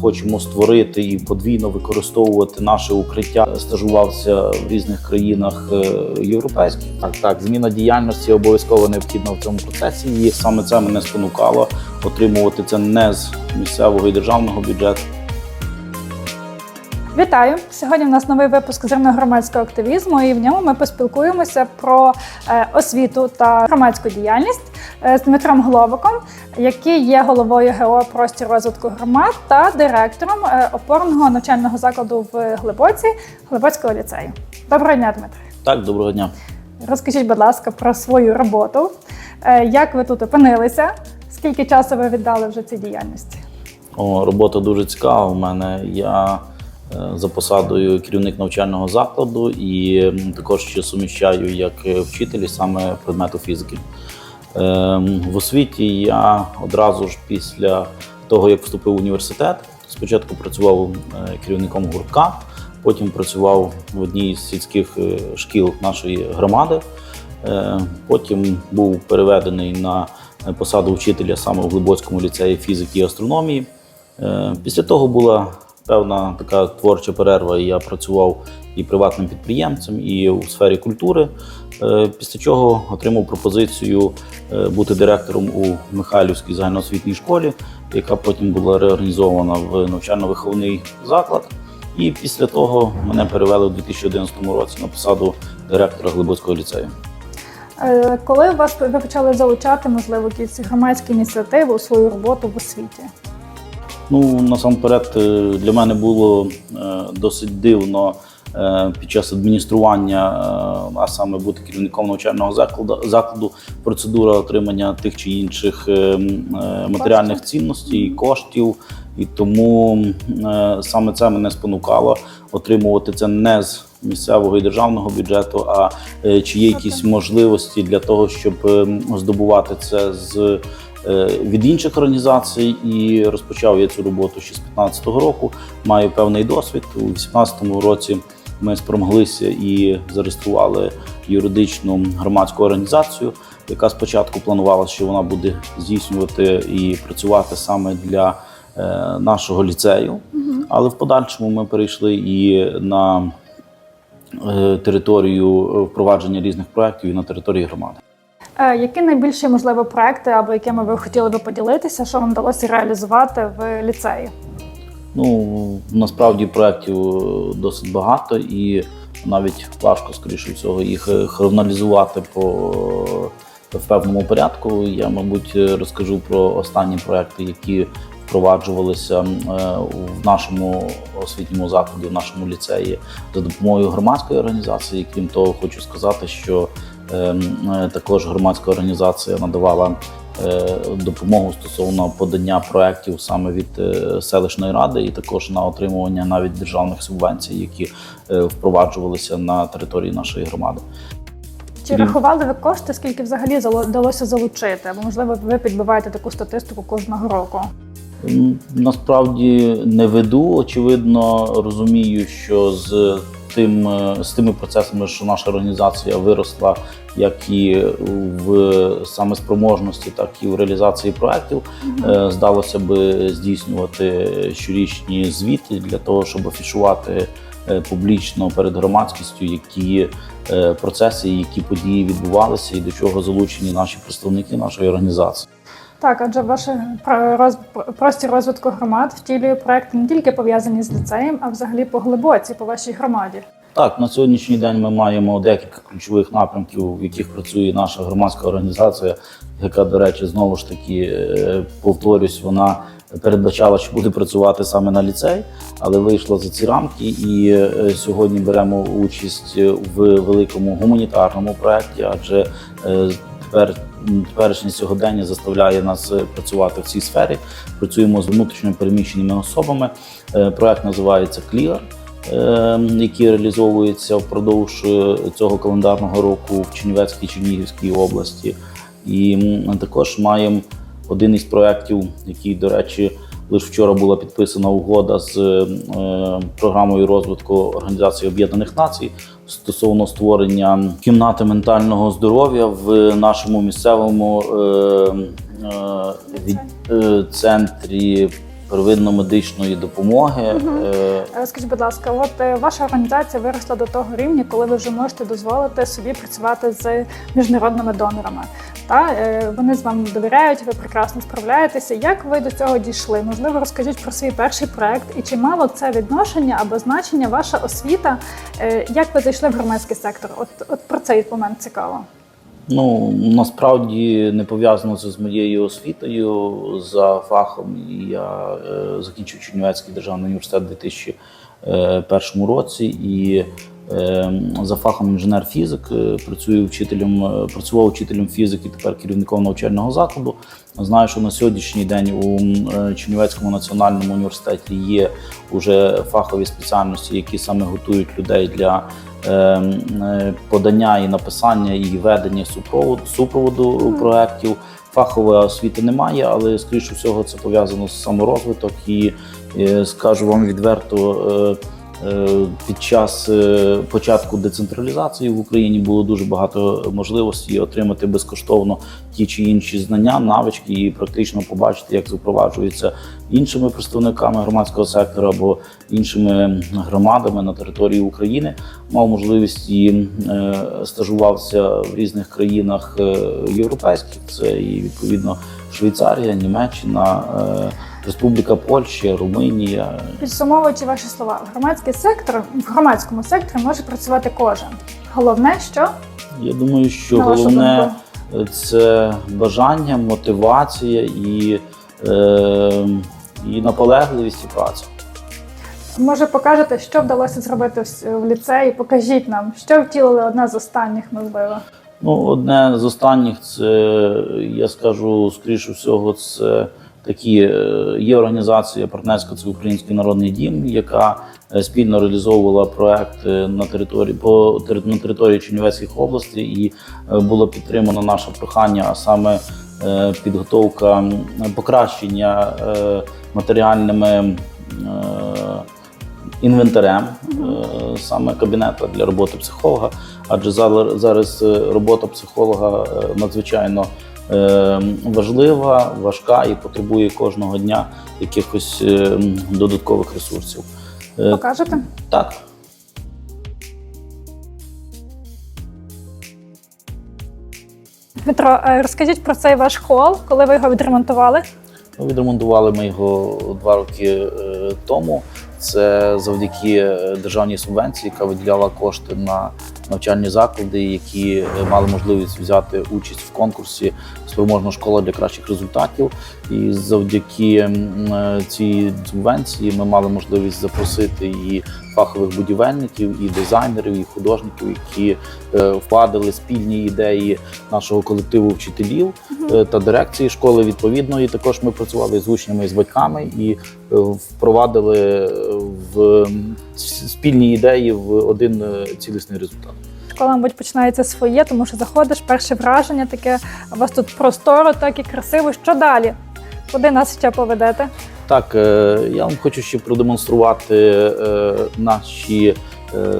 Хочемо створити і подвійно використовувати наше укриття. Стажувався в різних країнах е, європейських. Так, так, зміна діяльності обов'язково необхідна в цьому процесі. І саме це мене спонукало отримувати це не з місцевого і державного бюджету. Вітаю! Сьогодні у нас новий випуск зерно громадського активізму, і в ньому ми поспілкуємося про е, освіту та громадську діяльність е, з Дмитром Глобоком, який є головою ГО простір розвитку громад та директором е, опорного навчального закладу в Глибоці Глибоцького ліцею. Доброго дня, Дмитре! Так, доброго дня. Розкажіть, будь ласка, про свою роботу. Як ви тут опинилися? Скільки часу ви віддали вже цій діяльності? О, робота дуже цікава. У мене я за посадою керівник навчального закладу і також ще суміщаю як е, вчитель саме предмету фізики. Ем, В освіті я одразу ж після того, як вступив в університет, спочатку працював е, керівником гуртка, потім працював в одній з сільських е, шкіл нашої громади. Е, Потім був переведений на посаду вчителя саме в Глибоцькому ліцеї фізики і астрономії. Е, Після того була певна така творча перерва, я працював і приватним підприємцем, і у сфері культури. Е, Після чого отримав пропозицію е, бути директором у Михайлівській загальноосвітній школі, яка потім була реорганізована в навчально-виховний заклад. І після того мене перевели у 2011 році на посаду директора Глибоцького ліцею. Е, Коли вас ви почали залучати, можливо, якісь громадські ініціативи у свою роботу в освіті? Ну, насамперед, е, для мене було е, досить дивно е, під час адміністрування, а саме бути керівником навчального закладу, закладу процедура отримання тих чи інших матеріальних цінностей, і коштів. І тому саме це мене спонукало отримувати це не з місцевого і державного бюджету, а чи є якісь можливості для того, щоб е, здобувати це з від інших організацій і розпочав я цю роботу ще з 2015 року. Маю певний досвід. У 2018 році ми спромоглися і зареєстрували юридичну громадську організацію, яка спочатку планувала, що вона буде здійснювати і працювати саме для е, нашого ліцею. Але в подальшому ми перейшли і на е, територію е, впровадження різних проєктів і на території громади. Е, Які найбільші можливо проекти або якими ви хотіли би поділитися, що вам вдалося реалізувати в ліцеї? Ну насправді проєктів е, досить багато, і навіть важко, скоріше всього, їх е, хронолізувати по в певному порядку. Я, мабуть, розкажу про останні проекти, які впроваджувалися в нашому освітньому закладі, в нашому ліцеї за допомогою громадської організації. Крім того, хочу сказати, що також громадська організація надавала е, допомогу стосовно подання проєктів саме від е, селищної ради, і також на отримування навіть державних субвенцій, які е, впроваджувалися на території нашої громади. Чи рахували ви кошти, скільки взагалі вдалося залучити? Або можливо ви підбиваєте таку статистику кожного року? Насправді не веду. Очевидно, розумію, що з тим е, з тими процесами, що наша організація виросла, як і в саме спроможності, так і в реалізації проєктів, е, здалося би здійснювати щорічні звіти для того, щоб афішувати е, публічно перед громадськістю, які процеси, які події відбувалися, і до чого залучені наші представники нашої організації. Так, адже ваш простір розвитку громад втілює проекти не тільки пов'язані з ліцеєм, а взагалі по глибоці, по вашій громаді. Так, на сьогоднішній день ми маємо декілька ключових напрямків, в яких працює наша громадська організація, яка, до речі, знову ж таки е, повторюсь, вона передбачала, що буде працювати саме на ліцей, але вийшла за ці рамки. І е, сьогодні беремо участь в великому гуманітарному проєкті, адже е, тепер. Сьогодення заставляє нас е, працювати в цій сфері. Працюємо з внутрішньо переміщеними особами. Е, Проект називається Clear е, які реалізовуються впродовж е, цього календарного року в Чернівецькій Чернігівській області. І також маємо один із проєктів, який, до речі, лише вчора була підписана угода з е, програмою розвитку Організації Об'єднаних Націй стосовно створення кімнати ментального здоров'я в нашому місцевому е, е, від, е, центрі первинно-медичної допомоги. Е, Скажіть, будь ласка, от е, ваша організація виросла до того рівня, коли ви вже можете дозволити собі працювати з міжнародними донорами. Та е, вони з вами довіряють, ви прекрасно справляєтеся. Як ви до цього дійшли? Можливо, розкажіть про свій перший проект і чи мало це відношення або значення ваша освіта? Е, Як ви зайшли в громадський сектор? От, от про цей момент цікаво. Ну насправді не пов'язано це з моєю освітою за фахом. Я е, закінчив Чернівецький державний університет у 2001 році і е, за фахом інженер-фізик е, працюю вчителем, е, працював вчителем фізики, тепер керівником навчального закладу. Знаю, що на сьогоднішній день у е, Чернівецькому національному університеті є вже фахові спеціальності, які саме готують людей для е, е, подання і написання і ведення супроводу, супроводу проєктів. Фахової освіти немає, але скоріше всього це пов'язано з саморозвиток. І скажу вам відверто, під час е, початку децентралізації в Україні було дуже багато можливостей отримати безкоштовно ті чи інші знання, навички і практично побачити, як запроваджується іншими представниками громадського сектору або іншими громадами на території України. Мав можливість і е, стажувався в різних країнах е, європейських. Це і відповідно Швейцарія, Німеччина, е, Республіка Польща, Румунія. Підсумовуючи ваші слова, громадський сектор в громадському секторі може працювати кожен. Головне, що Я думаю, що На головне це бажання, мотивація і, е, і наполегливість і праця. Може, покажете, що вдалося зробити в- в ліцеї? Покажіть нам, що втілили одне з останніх, можливо. Ну, одне з останніх, це я скажу скоріше всього, це такі е, є організація партнерська, це Український народний дім, яка е, спільно реалізовувала проект е, на території по на території Чернівецьких областей, і було підтримано наше прохання, а саме підготовка покращення матеріальними. інвентарем саме кабінета для роботи психолога, адже зараз робота психолога надзвичайно важлива, важка і потребує кожного дня якихось е, додаткових ресурсів. Е, Покажете? Так. Дмитро, е, розкажіть про цей ваш хол, коли ви його відремонтували. Відремонтували ми його два роки е, тому. Це завдяки державній субвенції, яка виділяла кошти на навчальні заклади, які е, мали можливість взяти участь в конкурсі Спроможна школа для кращих результатів. І завдяки е, цій субвенції ми мали можливість запросити і фахових будівельників, і дизайнерів, і художників, які е, вкладали спільні ідеї нашого колективу вчителів та дирекції школи. Відповідно, і також ми працювали з учнями і з батьками і впровадили в спільні ідеї в один е, цілісний результат. Школа, мабуть, починається своє, тому що заходиш, перше враження таке, у вас тут просторо, так і красиво. Що далі? Куди нас ще поведете? Так, е, я вам хочу ще продемонструвати е, наші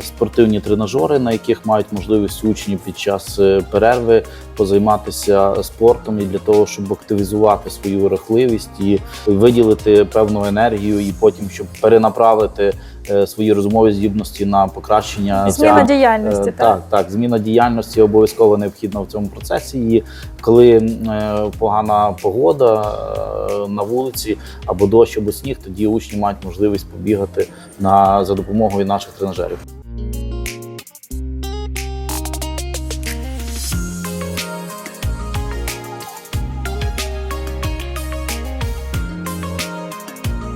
спортивні тренажери, на яких мають можливість учні під час е, перерви позайматися спортом і для того, щоб активізувати свою рухливість і виділити певну енергію, і потім щоб перенаправити е, свої розумові здібності на покращення Зміна ця- діяльності, Е, так? Так, так, зміна діяльності обов'язково необхідна в цьому процесі. І коли е, погана погода е, на вулиці або дощ, або сніг, тоді учні мають можливість побігати на за допомогою наших тренажерів.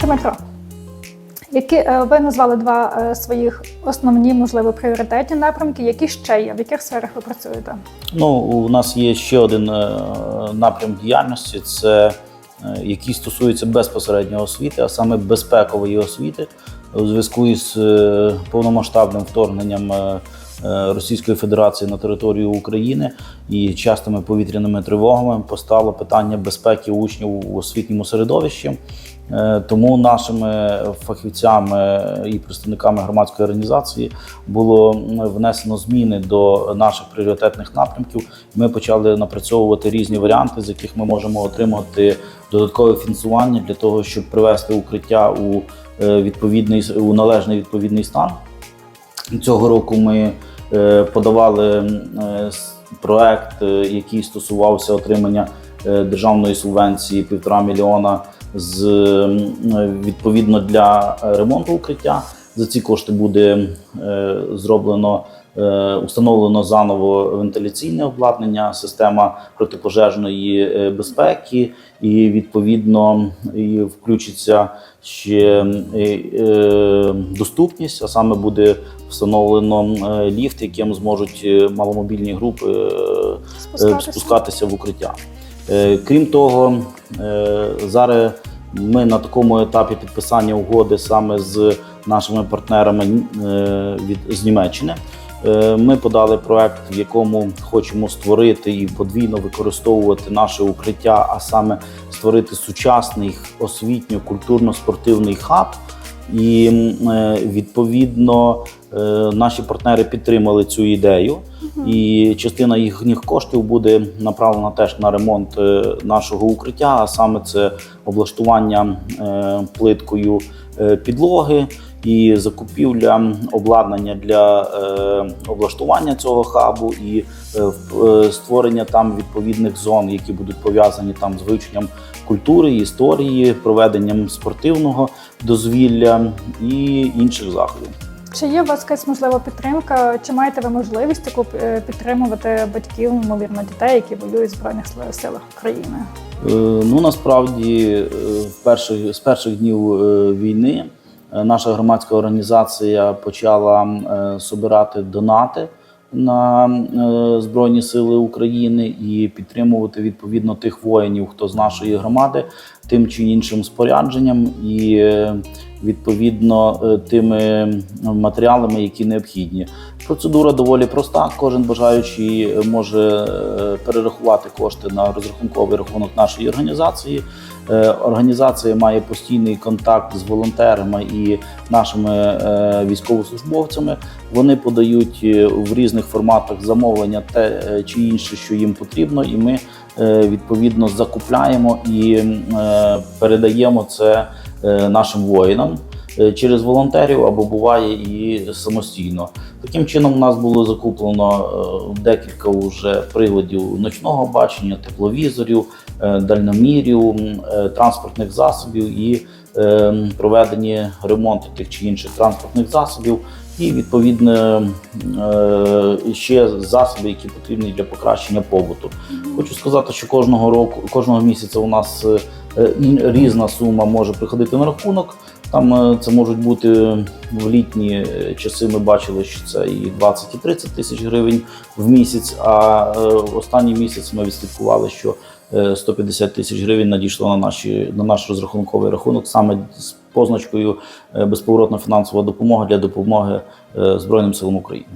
Дмитро, які е, ви назвали два е, своїх основні, можливо, пріоритетні напрямки, які ще є, в яких сферах ви працюєте? Ну, у нас є ще один е, напрям діяльності, це який стосується безпосередньо освіти, а саме безпекової освіти у зв'язку із повномасштабним вторгненням. Російської Федерації на територію України і частими повітряними тривогами постало питання безпеки учнів у освітньому середовищі. Е, Тому нашими фахівцями і представниками громадської організації було внесено зміни до наших пріоритетних напрямків. Ми почали напрацьовувати різні варіанти, з яких ми можемо отримати додаткове фінансування для того, щоб привести укриття у е, відповідний у належний відповідний стан. Цього року ми е, подавали проект, який стосувався отримання державної субвенції півтора мільйона з відповідно для е, ремонту укриття. За ці кошти буде е, зроблено е, установлено заново вентиляційне обладнання, система протипожежної безпеки, і відповідно і включиться ще доступність, а саме буде встановлено ліфт, яким зможуть маломобільні групи Спускатися. в укриття. Крім того, зараз ми на такому етапі підписання угоди саме з нашими партнерами е, від з Німеччини. Е, Ми подали проект, в якому хочемо створити і подвійно використовувати наше укриття, а саме створити сучасний освітньо-культурно-спортивний хаб. І е, відповідно е, наші партнери підтримали цю ідею, і частина їхніх коштів буде направлена теж на ремонт е, нашого укриття, а саме це облаштування е, плиткою е, підлоги і закупівля обладнання для облаштування цього хабу і створення там відповідних зон, які будуть пов'язані там з вивченням культури, історії, проведенням спортивного дозвілля і інших заходів. Чи є у вас якась можлива підтримка? Чи маєте ви можливість таку е, підтримувати батьків, ймовірно, дітей, які воюють в Збройних силах України? Е, Ну насправді е, перших, з перших днів війни наша громадська організація почала собирати донати на е, Збройні Сили України і підтримувати відповідно тих воїнів, хто з нашої громади, тим чи іншим спорядженням і е, відповідно е, тими матеріалами, які необхідні. Процедура доволі проста. Кожен бажаючий може е, перерахувати кошти на розрахунковий рахунок нашої організації. Е, Організація має постійний контакт з волонтерами і нашими е, військовослужбовцями. Вони подають е, в різних форматах замовлення те е, чи інше, що їм потрібно, і ми е, відповідно закупляємо і е, передаємо це е, нашим воїнам е, через волонтерів або буває і самостійно. Таким чином, у нас було закуплено е, декілька вже приладів ночного бачення, тепловізорів, е, дальномірів, е, транспортних засобів і е, проведені ремонти тих чи інших транспортних засобів. І відповідно е, ще засоби, які потрібні для покращення побуту. Хочу сказати, що кожного року, кожного місяця у нас е, е, різна сума може приходити на рахунок. Там е, це можуть бути в літні е, часи. Ми бачили, що це і 20, і 30 тисяч гривень в місяць. А е, останній місяць ми відслідкували, що е, 150 тисяч гривень надійшло на наші на наш розрахунковий рахунок саме з позначкою безповоротна фінансова допомога для допомоги Збройним силам України.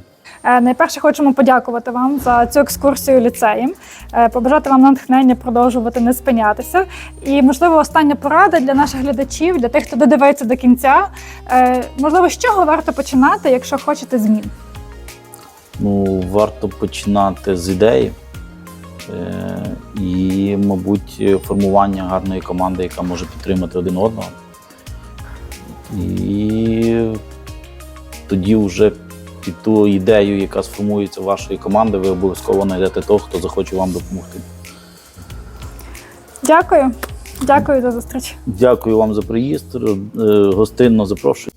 Е, Найперше хочемо подякувати вам за цю екскурсію ліцеєм, е, побажати вам натхнення продовжувати не спинятися. І, можливо, остання порада для наших глядачів, для тих, хто додивиться до кінця. Е, Можливо, з чого варто починати, якщо хочете змін? Ну, варто починати з ідеї і, мабуть, формування гарної команди, яка може підтримати один одного. І тоді вже під ту ідею, яка сформується вашої команди, ви обов'язково знайдете того, хто захоче вам допомогти. Дякую. Дякую за зустріч. Дякую вам за приїзд. е, Гостинно запрошую.